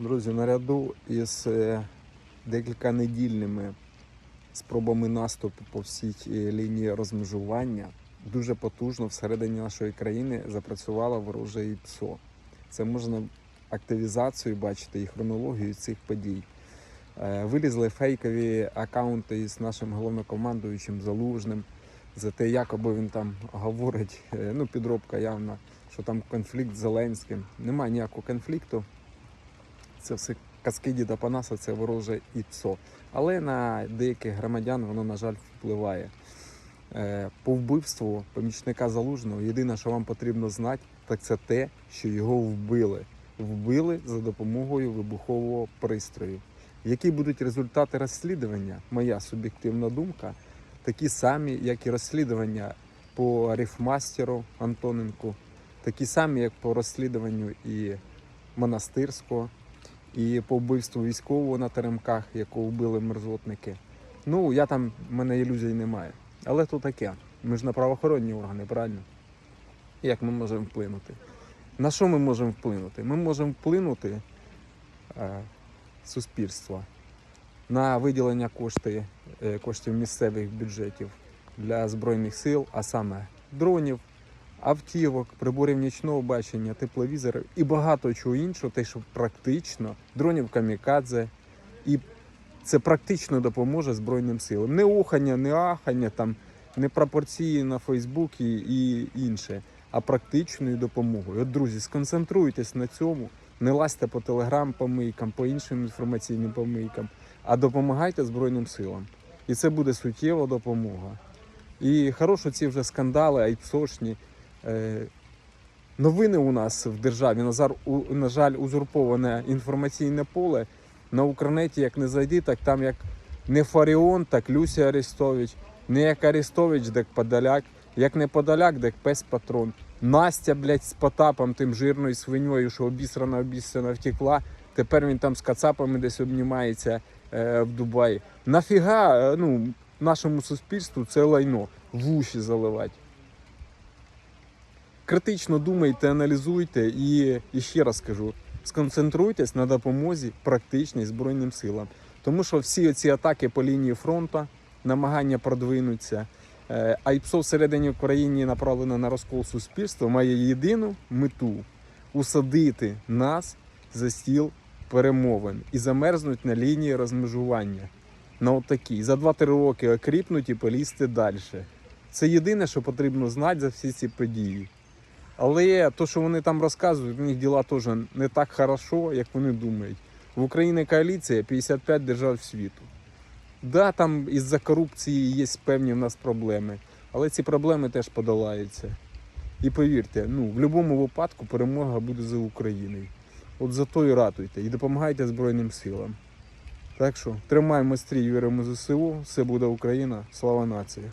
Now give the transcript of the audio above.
Друзі, наряду із е, декілька недільними спробами наступу по всій е, лінії розмежування дуже потужно всередині нашої країни запрацювало вороже ІПСО. Це можна активізацію бачити і хронологію цих подій. Е, Вилізли фейкові акаунти із нашим головнокомандуючим Залужним за те, якоби він там говорить, ну підробка явна, що там конфлікт з Зеленським. Немає ніякого конфлікту. Це все казки Діда Панаса, це вороже ІПСО. Але на деяких громадян воно, на жаль, впливає. Е, По вбивству помічника залужного єдине, що вам потрібно знати, так це те, що його вбили. Вбили за допомогою вибухового пристрою. Які будуть результати розслідування? Моя суб'єктивна думка, такі самі, як і розслідування по рифмастеру Антоненку, такі самі, як по розслідуванню і монастирського, і по вбивству військового на теремках, якого вбили мерзотники. Ну, я там, в мене ілюзій немає. Але то таке. Ми ж на правоохоронні органи, правильно? Як ми можемо вплинути? На що ми можемо вплинути? Ми можемо вплинути е, суспільства на виділення кошти, е, коштів місцевих бюджетів для Збройних сил, а саме дронів, автівок, приборів нічного бачення, тепловізорів і багато чого іншого, те, що практично дронів камікадзе, і це практично допоможе Збройним силам. Не ухання, не ахання, там, не пропорції на Фейсбуці і інше, а практичною допомогою. От, друзі, сконцентруйтесь на цьому, не лазьте по телеграм-помийкам, по іншим інформаційним помийкам, а допомагайте Збройним силам. І це буде суттєва допомога. І хорошо ці вже скандали, айпсошні. Е, новини у нас в державі, на жаль, узурповане інформаційне поле. На Укрнеті, як не зайди, так там як не Фаріон, так Люсі Арестович, не як Арестович, так Подоляк, як не Подоляк, так пес патрон. Настя, блядь, з Потапом, тим жирною свиньою, що обісрана, обісрана втекла. Тепер він там з кацапами десь обнімається е, в Дубаї. Нафіга е, ну, нашому суспільству це лайно в уші заливати. Критично думайте, аналізуйте і, і ще раз кажу, сконцентруйтесь на допомозі практичній Збройним силам. Тому що всі ці атаки по лінії фронту, намагання продвинутися, е, а ІПСО всередині України направлено на розкол суспільства, має єдину мету усадити нас за стіл перемовин і замерзнуть на лінії розмежування. На отакій. За 2-3 роки окріпнуть і полізти далі. Це єдине, що потрібно знати за всі ці події. Але то, що вони там розказують, у них діла теж не так хорошо, як вони думають. В Україні коаліція 55 держав світу. Да, там із-за корупції є певні в нас проблеми, але ці проблеми теж подолаються. І повірте, ну, в будь-якому випадку перемога буде за Україною. От за то і ратуйте і допомагайте Збройним силам. Так що тримаємо стрій, віримо ЗСУ, все буде Україна, слава нації.